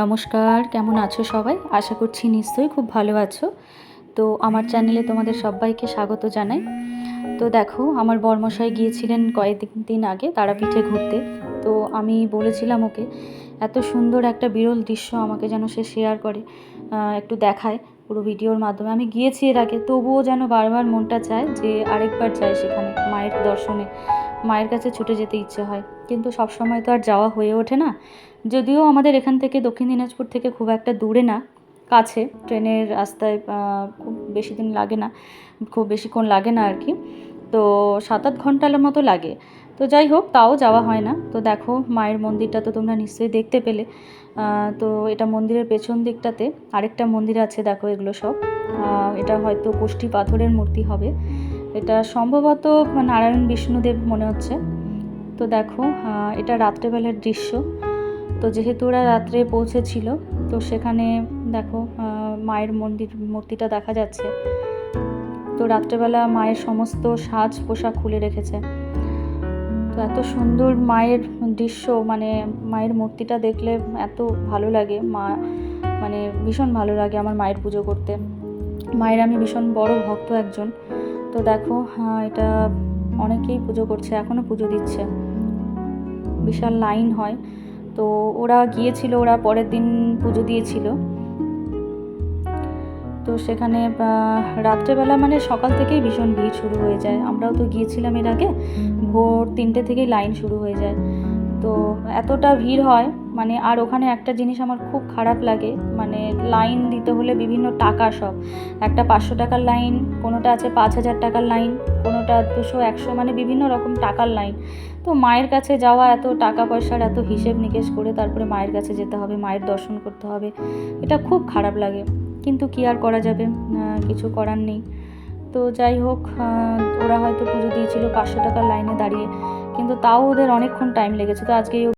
নমস্কার, কেমন আছো সবাই? আশা করছি নিশ্চয়ই খুব ভালো আছো। তো আমার চ্যানেলে তোমাদের সবাইকে স্বাগত জানাই। তো দেখো, আমার বর্মশাই গিয়েছিলেন কয়েকদিন, দিন আগে তারাপীঠে ঘুরতে। তো আমি বলেছিলাম ওকে, এত সুন্দর একটা বিরল দৃশ্য আমাকে যেন সে শেয়ার করে একটু দেখায় পুরো ভিডিওর মাধ্যমে। আমি গিয়েছি এর আগে, তবুও যেন বারবার মনটা চায় যে আরেকবার যাই সেখানে মায়ের দর্শনে। মায়ের কাছে ছুটে যেতে ইচ্ছে হয়। কিন্তু সব সময় তো আর যাওয়া হয়ে ওঠে না। যদিও আমাদের এখান থেকে দক্ষিণ দিনাজপুর থেকে খুব একটা দূরে না, কাছে। ট্রেনের রাস্তায় খুব বেশি দিন লাগে না, খুব বেশিক্ষণ লাগে না আর কি। তো সাত আট ঘণ্টার মতো লাগে। তো যাই হোক, তাও যাওয়া হয় না। তো দেখো, মায়ের মন্দিরটা তো তোমরা নিশ্চয়ই দেখতে পেলে। তো এটা মন্দিরের পেছন দিকটাতে আরেকটা মন্দির আছে, দেখো এগুলো সব। এটা হয়তো কোষ্ঠী পাথরের মূর্তি হবে। এটা সম্ভবত নারায়ণ বিষ্ণুদেব মনে হচ্ছে। তো দেখো এটা রাত্রেবেলার দৃশ্য। তো যেহেতু ওরা রাত্রে পৌঁছেছিল, তো সেখানে দেখো মায়ের মন্দির, মূর্তিটা দেখা যাচ্ছে। তো রাত্রেবেলা মায়ের সমস্ত সাজ পোশাক খুলে রেখেছে। তো এত সুন্দর মায়ের দৃশ্য মানে মায়ের মূর্তিটা দেখলে এত ভালো লাগে। মা মানে ভীষণ ভালো লাগে আমার মায়ের পুজো করতে। মায়ের আমি ভীষণ বড় ভক্ত একজন। তো দেখো আহ, এটা অনেকেই পুজো করছে এখনও পুজো দিচ্ছে। বিশাল লাইন হয়। তো ওরা গিয়েছিল ওরা পরের দিন পুজো দিয়েছিল। তো সেখানে রাত্রেবেলা মানে সকাল থেকেই ভীষণ ভিড় শুরু হয়ে যায়। আমরাও তো গিয়েছিলাম এর আগে। ভোর তিনটে থেকেই লাইন শুরু হয়ে যায়। তো এতটা ভিড় হয় মানে আর ওখানে একটা জিনিস আমার খুব খারাপ লাগে মানে লাইন দিতে হলে বিভিন্ন টাকা সব। একটা পাঁচশো টাকার লাইন কোনোটা আছে পাঁচ হাজার টাকার লাইন কোনোটা দুশো, একশো মানে বিভিন্ন রকম টাকার লাইন তো মায়ের কাছে যাওয়া, এত টাকা পয়সার এত হিসেব নিকেশ করে তারপরে মায়ের কাছে যেতে হবে, মায়ের দর্শন করতে হবে, এটা খুব খারাপ লাগে। কিন্তু কি আর করা যাবে? কিছু করার নেই। তো যাই হোক ওরা হয়তো পুজো দিয়েছিল পাঁচশো টাকার লাইনে দাঁড়িয়ে, কিন্তু তাও ওদের অনেকক্ষণ টাইম লেগেছে। তো আজকে